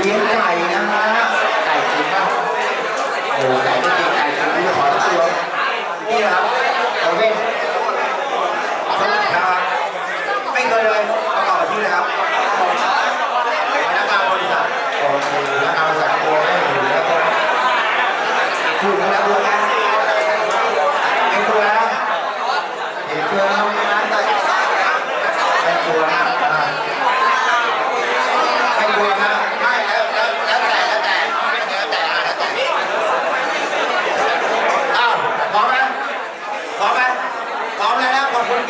เลี้ยงไก่นะฮะไก่จริงป่ะโอ้ไก่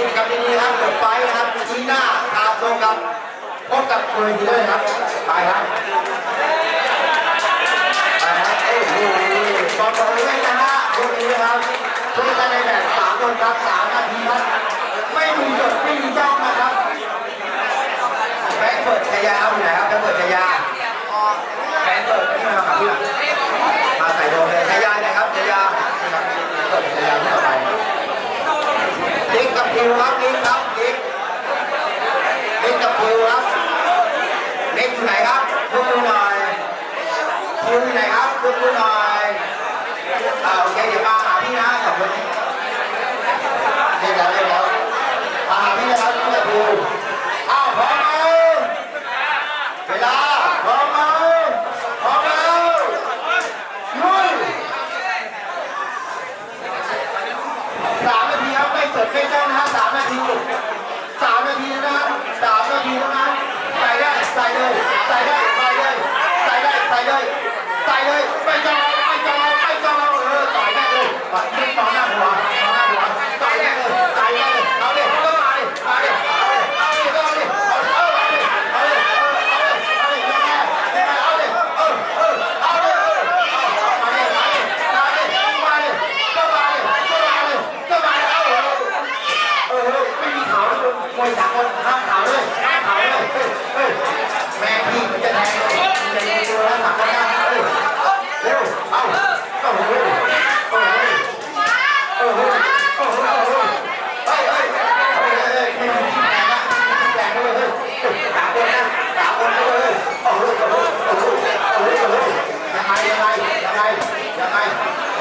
กิจกรรมนี้ครับเปิดไฟนะครับชี้หน้าตาตรงกับพบกับคุณด้วยครับไปครับไปครับเอ้โตอนต่อเลยนะฮะพวกนี้ครับช่วยกันในแบบสามคนครับสามนาทีครับไม่มีหยุดไม่มีจ้องนะครับแบงค์เปิดชายาเอาอยู่ไหนครับแบงค์เปิดชายา พูดพูหน่อยโอเคเดี๋ยวมาหาพี่นะขอบคุณเดี๋ยวเรียบมาหาพี่นะครับเพื่อนครูอ้าวพร้อมไหมเวลาพร้อมไหมพร้อมแล้วลุยสามนาทีครับไม่สดไม่แจ้นะฮะสามนาทีสามนาทีนะครับสามนาทีนะฮะใส่ได้ใส่เลยใส่ได้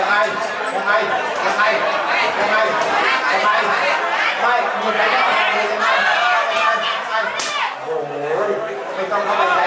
ยังไงยังไงยังไงยังไงยังไงไม่มีใครไะแนนเลยใช่ไหมโอ้โหไม่ต้องเข้าไป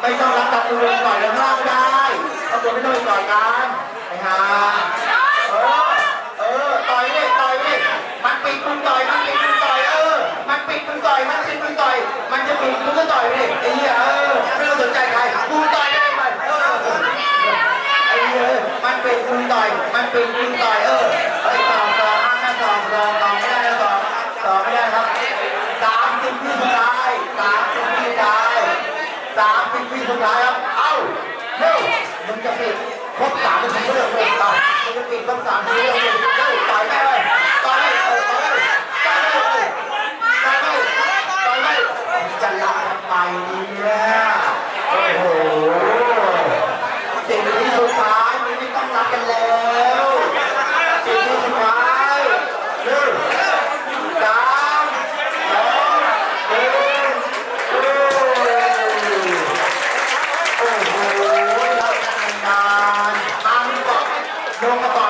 ไม่ต้องรับตัดตัวเองก่อนแล้วเล่าได้เอาตัวไม่ต้องก่อนกันไปฮะ ตึงตึงต่อยเออไอ้สองสองห้าห้าสองสองสองไม่ได้แล้วสองสองไม่ได้ครับสามสิบวิสุดท้ายสามสิบวิสุดท้ายสามสิบวิสุดท้ายครับเอ้าเร็วมึงจะปิดครบสามนาทีก็เลิกเลยไป 頑